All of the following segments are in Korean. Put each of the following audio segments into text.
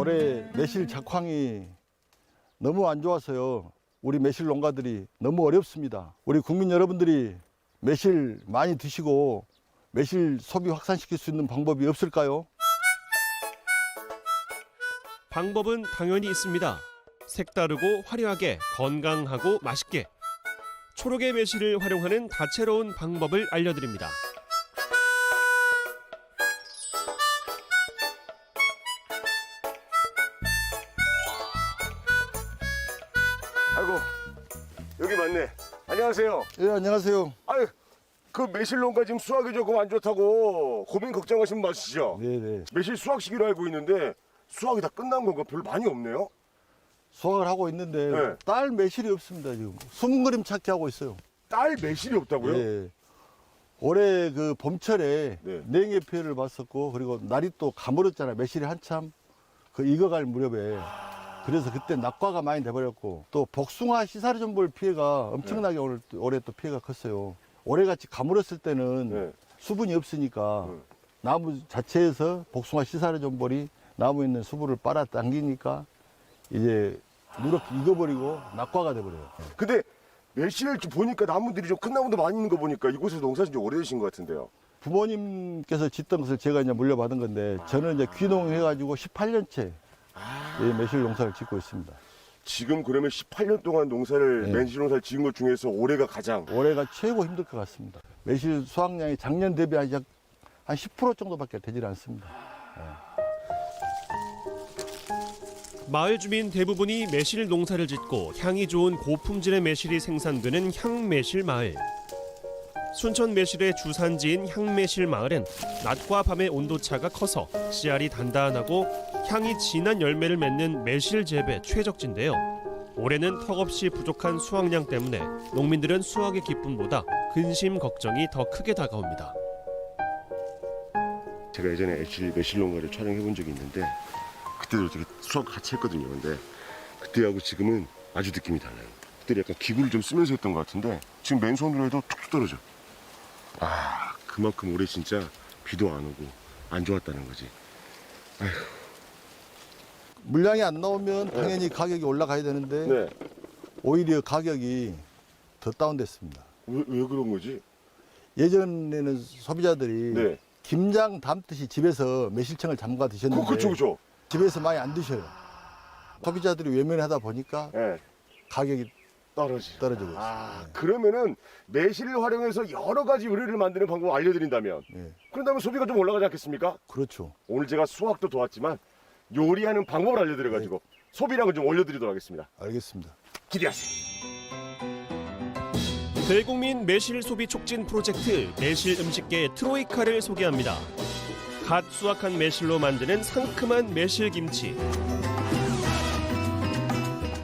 올해 매실 작황이 너무 안 좋아서요. 우리 매실 농가들이 너무 어렵습니다. 우리 국민 여러분들이 매실 많이 드시고 매실 소비 확산시킬 수 있는 방법이 없을까요? 방법은 당연히 있습니다. 색다르고 화려하게 건강하고 맛있게 초록의 매실을 활용하는 다채로운 방법을 알려드립니다. 안녕하세요. 예, 안녕하세요. 아유 그 매실농가 지금 수확이 조금 안 좋다고 고민 걱정하시는 마시죠? 네, 네. 매실 수확 시기로 알고 있는데 수확이 다 끝난 건가 별로 많이 없네요. 수확을 하고 있는데 네. 딸 매실이 없습니다, 지금. 숨은 그림 찾기 하고 있어요. 딸 매실이 없다고요? 예. 올해 그 봄철에 네. 냉해 피해를 봤었고 그리고 날이 또 가물었잖아요. 매실이 한참 그 익어갈 무렵에 그래서 그때 낙과가 많이 돼버렸고 또 복숭아 시사르전볼 피해가 엄청나게 네. 오늘 올해 또 피해가 컸어요. 올해같이 가물었을 때는 네. 수분이 없으니까 네. 나무 자체에서 복숭아 시사르전볼이 나무에 있는 수분을 빨아 당기니까 이제 누렇게 익어버리고 낙과가 돼버려요. 근데 매실 좀 보니까 나무들이 좀 큰 나무도 많이 있는 거 보니까 이곳에서 농사진 지 오래되신 것 같은데요. 부모님께서 짓던 것을 제가 이제 물려받은 건데 저는 이제 귀농해가지고 18년째 매실 농사를 짓고 있습니다. 지금 그러면 18년 동안 농사를 네. 매실 농사를 지은 것 중에서 올해가 가장 올해가 최고 힘들 것 같습니다. 매실 수확량이 작년 대비 한 10% 정도밖에 되질 않습니다. 마을 주민 대부분이 매실 농사를 짓고 향이 좋은 고품질의 매실이 생산되는 향매실 마을. 순천 매실의 주산지인 향매실 마을은 낮과 밤의 온도 차가 커서 씨알이 단단하고 향이 진한 열매를 맺는 매실 재배 최적지인데요. 올해는 턱없이 부족한 수확량 때문에 농민들은 수확의 기쁨보다 근심 걱정이 더 크게 다가옵니다. 제가 예전에 매실, 매실 농가를 촬영해 본 적이 있는데 그때도 이렇게 수확 같이 했거든요. 근데 그때하고 지금은 아주 느낌이 달라요. 그때 약간 기구를 좀 쓰면서 했던 것 같은데 지금 맨손으로 해도 툭툭 떨어져. 아 그만큼 올해 진짜 비도 안 오고 안 좋았다는 거지. 물량이 안 나오면 당연히 가격이 올라가야 되는데 네. 오히려 가격이 더 다운됐습니다. 왜, 왜 그런 거지? 예전에는 소비자들이 네. 김장 담듯이 집에서 매실청을 담가 그, 드셨는데 그쵸 그쵸. 집에서 많이 안 드셔요. 소비자들이 외면하다 보니까 네. 가격이 떨어지. 떨어지고 있어요. 아 그러면은 매실을 활용해서 여러 가지 요리를 만드는 방법을 알려드린다면 예, 그런다면 소비가 좀 올라가지 않겠습니까? 그렇죠. 오늘 제가 수학도 도왔지만 요리하는 방법을 알려드려가지고 소비량을 좀 올려드리도록 하겠습니다. 알겠습니다. 기대하세요. 대국민 매실 소비 촉진 프로젝트 매실 음식계 트로이카를 소개합니다. 갓 수확한 매실로 만드는 상큼한 매실 김치.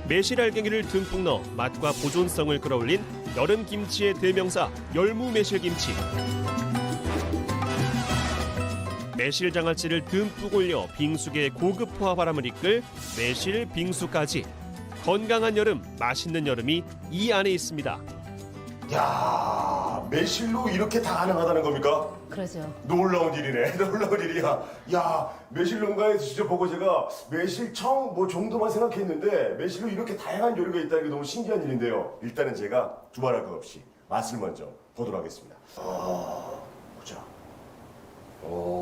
매실 알갱이를 듬뿍 넣어 맛과 보존성을 끌어올린 여름 김치의 대명사 열무 매실 김치. 매실 장아찌를 듬뿍 올려 빙수계의 고급화 바람을 이끌 매실 빙수까지 건강한 여름, 맛있는 여름이 이 안에 있습니다. 야 매실로 이렇게 다 가능하다는 겁니까? 그러죠. 놀라운 일이네. 놀라운 일이야. 야 매실 농가에서 직접 보고 제가 매실청 뭐 정도만 생각했는데 매실로 이렇게 다양한 요리가 있다는 게 너무 신기한 일인데요. 일단은 제가 두말할 것 없이 맛을 먼저 보도록 하겠습니다. 아 보자. 오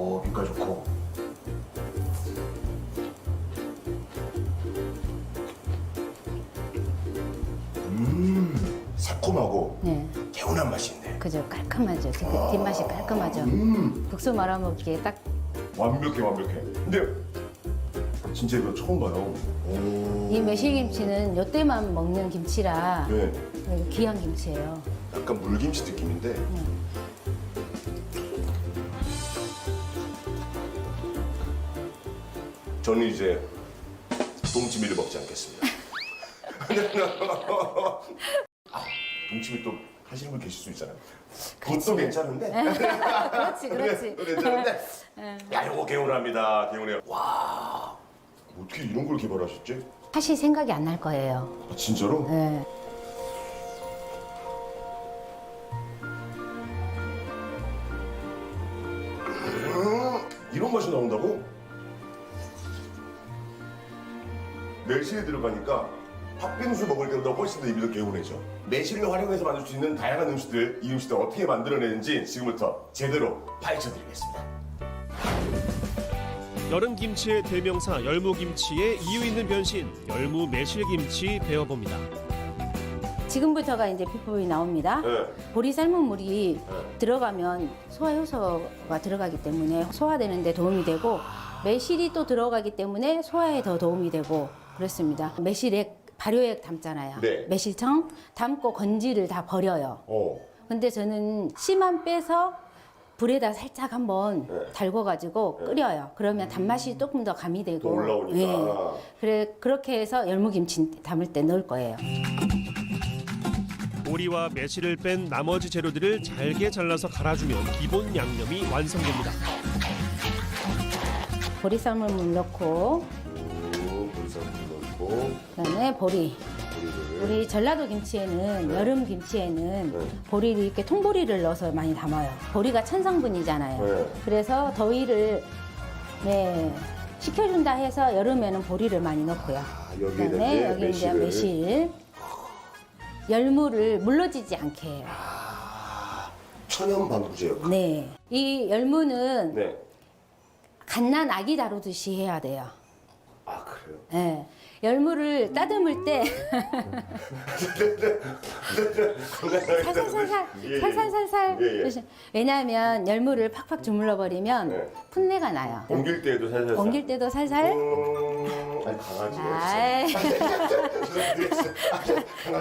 음 새콤하고 네, 개운한 맛이 있네. 그죠. 깔끔하죠. 특히 뒷맛이 깔끔하죠. 음 국수 말아 먹기에 딱 완벽해 완벽해. 근데 진짜 이거 처음 봐요. 오. 이 매실김치는 요때만 먹는 김치라 네. 네, 귀한 김치예요. 약간 물김치 느낌인데. 저는 이제 동치미를 먹지 않겠습니다. 아, 동치미 또 하시는 분 계실 수 있잖아요. 그것도 괜찮은데. 그렇지, 그렇지. 또 괜찮은데. 야, 이거 개운합니다. 개운해요. 와, 어떻게 이런 걸 개발하셨지? 사실 생각이 안 날 거예요. 아, 진짜로? 네. 이런 맛이 나온다고? 매실이 들어가니까 팥빙수 먹을 때보다 훨씬 더 입이 더 개운해져. 매실을 활용해서 만들 수 있는 다양한 음식들, 이 음식들 어떻게 만들어내는지 지금부터 제대로 파헤쳐드리겠습니다. 여름 김치의 대명사 열무김치의 이유 있는 변신 열무 매실김치 배워봅니다. 지금부터가 이제 비법이 나옵니다. 네. 보리 삶은 물이 네. 들어가면 소화 효소가 들어가기 때문에 소화되는 데 도움이 되고 매실이 또 들어가기 때문에 소화에 더 도움이 되고 그렇습니다. 매실액 발효액 담잖아요. 네. 매실청 담고 건지를 다 버려요. 어. 근데 저는 씨만 빼서 불에다 살짝 한번 네. 달궈가지고 끓여요. 그러면 단맛이 조금 더 가미되고. 또 올라오니까. 그래 그렇게 해서 열무김치 담을 때 넣을 거예요. 보리와 매실을 뺀 나머지 재료들을 잘게 잘라서 갈아주면 기본 양념이 완성됩니다. 보리 삶은 물 넣고 넣고 그다음에 보리. 우리 전라도 김치에는 여름 김치에는 네. 보리를 이렇게 통보리를 넣어서 많이 담아요. 보리가 천성분이잖아요. 네. 그래서 더위를 네 식혀준다 해서 여름에는 보리를 많이 넣고요. 아, 그다음에 여기 이제 매실을 매실 열무를 물러지지 않게 해요. 천연 방부제요. 네. 이 열무는 네. 갓난 아기 다루듯이 해야 돼요. 아 그래요. 네. 열무를 따듬을 때 살살살살 예, 예. 살살살살 예, 예. 조심. 왜냐하면 열무를 팍팍 주물러 버리면 네. 풋내가 나요. 옮길 때도 살살. 옮길 때도 살살. 음, 아니 아이. 있어.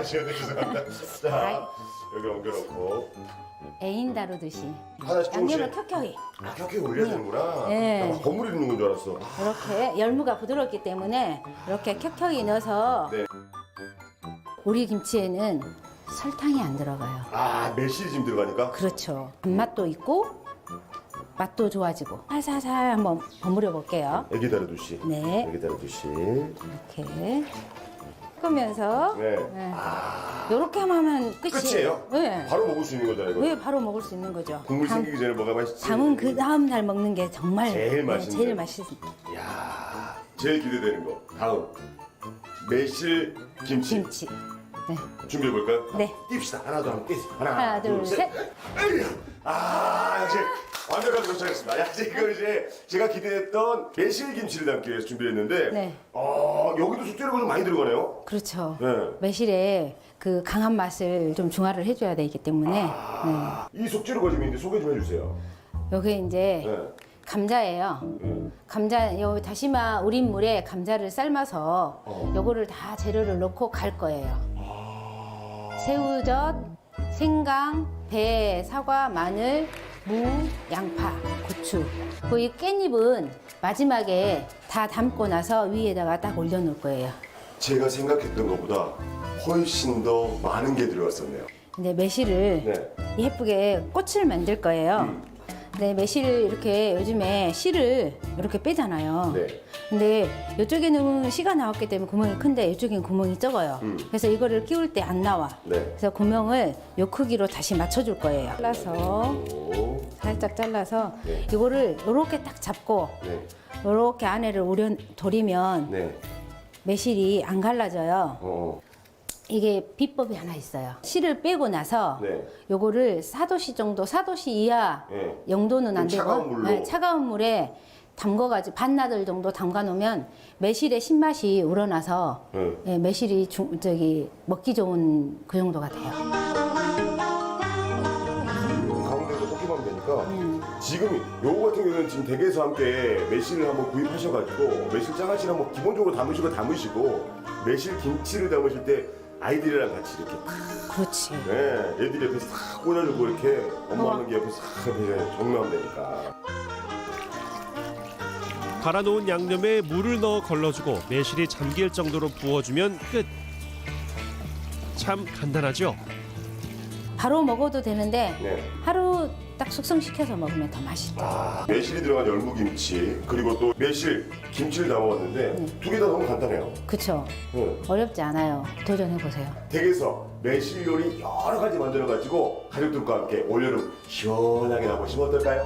죄송합니다. 아이. 여기 옮겨놓고 애인 다루듯이 하나씩 양념을. 켜켜이 아 켜켜 올려야 되는구나. 네. 나 건물 있는 건 줄 알았어. 이렇게 열무가 부드럽기 때문에 이렇게 켜 켜이 넣어서 네. 우리 김치에는 설탕이 안 들어가요. 아 매실이 지금 들어가니까. 그렇죠. 단맛도 있고 맛도 좋아지고 살살살 한번 버무려 볼게요. 애기 다루듯이. 네. 애기 다루듯이. 이렇게 끄면서 네. 네. 이렇게 하면 끝이에요. 끝이에요? 네. 바로 먹을 수 있는 거잖아요. 이거. 왜 바로 먹을 수 있는 거죠? 국물 담- 생기기 전에 뭐가 맛있지? 담은 그 다음 날 먹는 게 정말 제일 네, 맛있는. 제일 맛있. 야 제일 기대되는 거. 다음 매실 김치. 김치. 네. 준비해 볼까요? 네. 뜁시다. 하나, 둘, 함께. 하나, 하나, 둘, 셋. 으이야. 아, 역시 완벽하게 도착했습니다. 야, 이거 이제 제가 기대했던 매실 김치를 담기 위해서 준비했는데, 네. 어, 여기도 숙제료가 좀 많이 들어가네요. 그렇죠. 네. 매실에 그 강한 맛을 좀 중화를 해줘야 되기 때문에 아. 이 속재료가 지금 있는데 소개 좀 해주세요. 네. 여기 이제 네. 감자예요. 네. 감자 요 다시마 우린 물에 감자를 삶아서 어. 요거를 다 재료를 넣고 갈 거예요. 아. 새우젓, 생강, 배, 사과, 마늘, 무, 양파, 고추. 그 이 깻잎은 마지막에 다 담고 나서 위에다가 딱 올려놓을 거예요. 제가 생각했던 것보다 훨씬 더 많은 게 들어갔었네요. 근데 매실을 네. 예쁘게 꽃을 만들 거예요. 음. 근데 매실을 이렇게 요즘에 씨를 이렇게 빼잖아요. 네. 근데 이쪽에는 씨가 나왔기 때문에 구멍이 큰데 이쪽엔 구멍이 적어요. 음. 그래서 이거를 끼울 때 안 나와. 네. 그래서 구멍을 요 크기로 다시 맞춰줄 거예요. 잘라서 오. 살짝 잘라서 네. 이거를 이렇게 딱 잡고 네. 이렇게 안에를 우려 돌리면 네. 매실이 안 갈라져요. 어. 이게 비법이 하나 있어요. 씨를 빼고 나서 네. 요거를 4도씨 정도, 4도씨 이하 네. 영도는 안좀 되고 차가운 물로? 네, 차가운 물에 담궈가지고 반나절 정도 담가 놓으면 매실의 신맛이 우러나서 네. 예, 매실이 중- 저기 먹기 좋은 그 정도가 돼요. 가운데도 섞기만 되니까 음. 지금 요거 같은 경우는 지금 댁에서 함께 매실을 한번 구입하셔가지고 매실 장아찌를 한번 기본적으로 담으시고 담으시고 매실 김치를 담으실 때 아이들이랑 같이 이렇게 탁, 그렇지. 네, 애들이 옆에서 싹 꽂아주고 이렇게 엄마 하는 게 옆에서 싹 옆에서 정리하면 되니까 갈아놓은 양념에 물을 넣어 걸러주고 매실이 잠길 정도로 부어주면 끝. 참 간단하죠? 바로 먹어도 되는데 네. 하루 딱 숙성시켜서 먹으면 더 맛있죠. 아, 매실이 들어간 열무김치 그리고 또 매실 김치를 담아봤는데 두 개 다 너무 간단해요 그쵸? 네. 어렵지 않아요. 도전해보세요. 댁에서 매실 요리 여러 가지 만들어가지고 가족들과 함께 올여름 시원하게 나보시면 어떨까요?